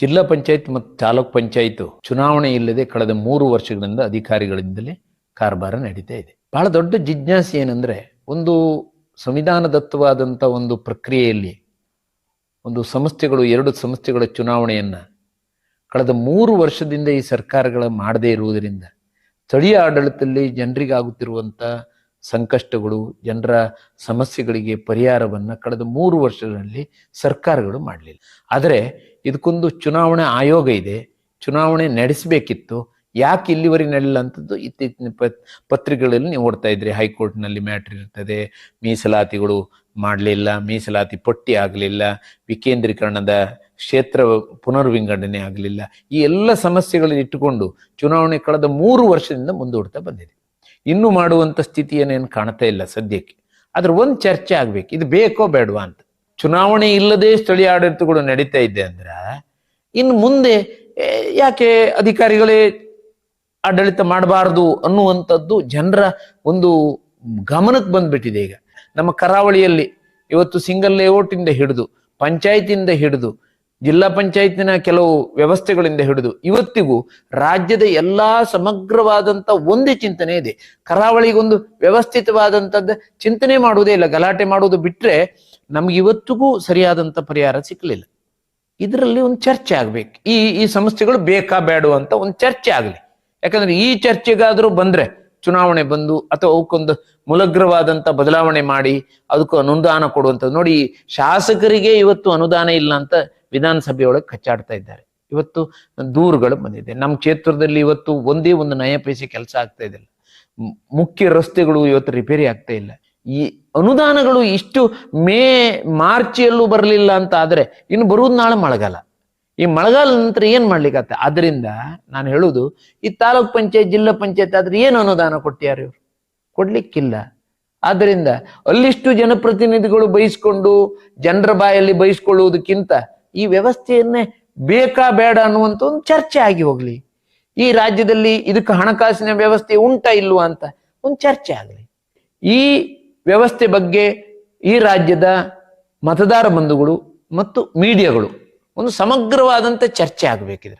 ಜಿಲ್ಲಾ ಪಂಚಾಯತ್ ಮತ್ತು ತಾಲೂಕ್ ಪಂಚಾಯತ್ ಚುನಾವಣೆ ಇಲ್ಲದೆ ಕಳೆದ ಮೂರು ವರ್ಷಗಳಿಂದ ಅಧಿಕಾರಿಗಳಿಂದಲೇ ಕಾರ್ಬಾರ ನಡೀತಾ ಇದೆ. ಬಹಳ ದೊಡ್ಡ ಜಿಜ್ಞಾಸೆ ಏನಂದ್ರೆ ಒಂದು ಸಂವಿಧಾನದತ್ತವಾದಂಥ ಒಂದು ಪ್ರಕ್ರಿಯೆಯಲ್ಲಿ ಒಂದು ಸಂಸ್ಥೆಗಳು, ಎರಡು ಸಂಸ್ಥೆಗಳ ಚುನಾವಣೆಯನ್ನು ಕಳೆದ ಮೂರು ವರ್ಷದಿಂದ ಈ ಸರ್ಕಾರಗಳ ಮಾಡದೇ ಇರುವುದರಿಂದ ಸ್ಥಳೀಯ ಆಡಳಿತದಲ್ಲಿ ಜನರಿಗಾಗುತ್ತಿರುವಂಥ ಸಂಕಷ್ಟಗಳು, ಜನರ ಸಮಸ್ಯೆಗಳಿಗೆ ಪರಿಹಾರವನ್ನು ಕಳೆದ ಮೂರು ವರ್ಷಗಳಲ್ಲಿ ಸರ್ಕಾರಗಳು ಮಾಡಲಿಲ್ಲ. ಆದರೆ ಇದಕ್ಕೊಂದು ಚುನಾವಣೆ ಆಯೋಗ ಇದೆ, ಚುನಾವಣೆ ನಡೆಸಬೇಕಿತ್ತು, ಯಾಕೆ ಇಲ್ಲಿವರೆಗೆ ನಡೆಯಲ್ಲ ಅಂತದ್ದು ಇತ್ತೀಚಿನ ಪತ್, ಪತ್ರಿಕೆಗಳಲ್ಲಿ ನೀವು ಓಡ್ತಾ ಇದ್ರಿ ಹೈಕೋರ್ಟ್ನಲ್ಲಿ ಮ್ಯಾಟ್ರ್ ಇರ್ತದೆ, ಮೀಸಲಾತಿಗಳು ಮಾಡಲಿಲ್ಲ, ಮೀಸಲಾತಿ ಪಟ್ಟಿ ಆಗಲಿಲ್ಲ, ವಿಕೇಂದ್ರೀಕರಣದ ಕ್ಷೇತ್ರ ಪುನರ್ವಿಂಗಡಣೆ ಆಗಲಿಲ್ಲ, ಈ ಎಲ್ಲ ಸಮಸ್ಯೆಗಳನ್ನು ಇಟ್ಟುಕೊಂಡು ಚುನಾವಣೆ ಕಳೆದ ಮೂರು ವರ್ಷದಿಂದ ಮುಂದೂಡ್ತಾ ಬಂದಿದೆ. ಇನ್ನು ಮಾಡುವಂಥ ಸ್ಥಿತಿಯನ್ನೇನು ಕಾಣ್ತಾ ಇಲ್ಲ ಸದ್ಯಕ್ಕೆ. ಆದ್ರೆ ಒಂದು ಚರ್ಚೆ ಆಗ್ಬೇಕು. ಇದು ಬೇಕೋ ಬೇಡವಾ ಅಂತ. ಚುನಾವಣೆ ಇಲ್ಲದೆ ಸ್ಥಳೀಯ ಆಡಳಿತಗಳು ನಡೀತಾ ಇದೆ ಅಂದ್ರೆ ಇನ್ನು ಮುಂದೆ ಯಾಕೆ ಅಧಿಕಾರಿಗಳೇ ಆಡಳಿತ ಮಾಡಬಾರ್ದು ಅನ್ನುವಂಥದ್ದು ಜನರ ಒಂದು ಗಮನಕ್ಕೆ ಬಂದ್ಬಿಟ್ಟಿದೆ ಈಗ. ನಮ್ಮ ಕರಾವಳಿಯಲ್ಲಿ ಇವತ್ತು ಸಿಂಗಲ್ ಲೇಔಟಿಂದ ಹಿಡಿದು ಪಂಚಾಯತಿಂದ ಹಿಡಿದು ಜಿಲ್ಲಾ ಪಂಚಾಯತಿನ ಕೆಲವು ವ್ಯವಸ್ಥೆಗಳಿಂದ ಹಿಡಿದು ಇವತ್ತಿಗೂ ರಾಜ್ಯದ ಎಲ್ಲಾ ಸಮಗ್ರವಾದಂತ ಒಂದೇ ಚಿಂತನೆ ಇದೆ. ಕರಾವಳಿಗೊಂದು ವ್ಯವಸ್ಥಿತವಾದಂಥದ್ದು ಚಿಂತನೆ ಮಾಡುವುದೇ ಇಲ್ಲ, ಗಲಾಟೆ ಮಾಡುವುದು ಬಿಟ್ರೆ ನಮ್ಗೆ ಇವತ್ತಿಗೂ ಸರಿಯಾದಂತ ಪರಿಹಾರ ಸಿಕ್ಕಲಿಲ್ಲ ಇದರಲ್ಲಿ ಒಂದು ಚರ್ಚೆ ಆಗ್ಬೇಕು. ಈ ಈ ಸಮಸ್ಯೆಗಳು ಬೇಕಾ ಬೇಡ ಅಂತ ಒಂದು ಚರ್ಚೆ ಆಗಲಿ. ಯಾಕಂದ್ರೆ ಈ ಚರ್ಚೆಗಾದ್ರೂ ಬಂದ್ರೆ ಚುನಾವಣೆ ಬಂದು ಅಥವಾ ಅವಕ್ಕೊಂದು ಮುಲಗ್ರವಾದಂತ ಬದಲಾವಣೆ ಮಾಡಿ, ಅದಕ್ಕೂ ಅನುದಾನ ಕೊಡುವಂಥದ್ದು. ನೋಡಿ, ಶಾಸಕರಿಗೆ ಇವತ್ತು ಅನುದಾನ ಇಲ್ಲ ಅಂತ ವಿಧಾನಸಭೆಯೊಳಗೆ ಕಚ್ಚಾಡ್ತಾ ಇದ್ದಾರೆ. ಇವತ್ತು ದೂರುಗಳು ಬಂದಿದೆ. ನಮ್ಮ ಕ್ಷೇತ್ರದಲ್ಲಿ ಇವತ್ತು ಒಂದೇ ಒಂದು ನಯ ಕೆಲಸ ಆಗ್ತಾ ಇದೆ ಮುಖ್ಯ ರಸ್ತೆಗಳು ಇವತ್ತು ರಿಪೇರಿ ಆಗ್ತಾ ಇಲ್ಲ. ಈ ಅನುದಾನಗಳು ಇಷ್ಟು ಮೇ ಮಾರ್ಚಿಯಲ್ಲೂ ಬರಲಿಲ್ಲ ಅಂತ ಆದ್ರೆ ಇನ್ನು ಬರುವುದು ನಾಳೆ ಮಳೆಗಾಲ. ಈ ಮಳೆಗಾಲ ನಂತರ ಏನ್ ಮಾಡ್ಲಿಕ್ಕೆ ಅದರಿಂದ ನಾನು ಹೇಳುದು ಈ ತಾಲೂಕ್ ಪಂಚಾಯತ್, ಜಿಲ್ಲಾ ಪಂಚಾಯತ್ ಆದ್ರೆ ಏನು ಅನುದಾನ ಕೊಟ್ಟಿದ್ದಾರೆ ಇವರು? ಕೊಡ್ಲಿಕ್ಕಿಲ್ಲ. ಆದ್ದರಿಂದ ಅಲ್ಲಿಷ್ಟು ಜನಪ್ರತಿನಿಧಿಗಳು ಬಯಸ್ಕೊಂಡು, ಜನರ ಬಾಯಲ್ಲಿ ಬಯಸ್ಕೊಳ್ಳುವುದಕ್ಕಿಂತ ಈ ವ್ಯವಸ್ಥೆಯನ್ನೇ ಬೇಕಾ ಬೇಡ ಅನ್ನುವಂಥ ಒಂದು ಚರ್ಚೆ ಆಗಿ ಹೋಗ್ಲಿ. ಈ ರಾಜ್ಯದಲ್ಲಿ ಇದಕ್ಕೆ ಹಣಕಾಸಿನ ವ್ಯವಸ್ಥೆ ಉಂಟಾ ಇಲ್ವಾ ಅಂತ ಒಂದು ಚರ್ಚೆ ಆಗಲಿ. ಈ ವ್ಯವಸ್ಥೆ ಬಗ್ಗೆ ಈ ರಾಜ್ಯದ ಮತದಾರ ಬಂಧುಗಳು ಮತ್ತು ಮೀಡಿಯಾಗಳು ಒಂದು ಸಮಗ್ರವಾದಂಥ ಚರ್ಚೆ ಆಗಬೇಕಿದ್ರೆ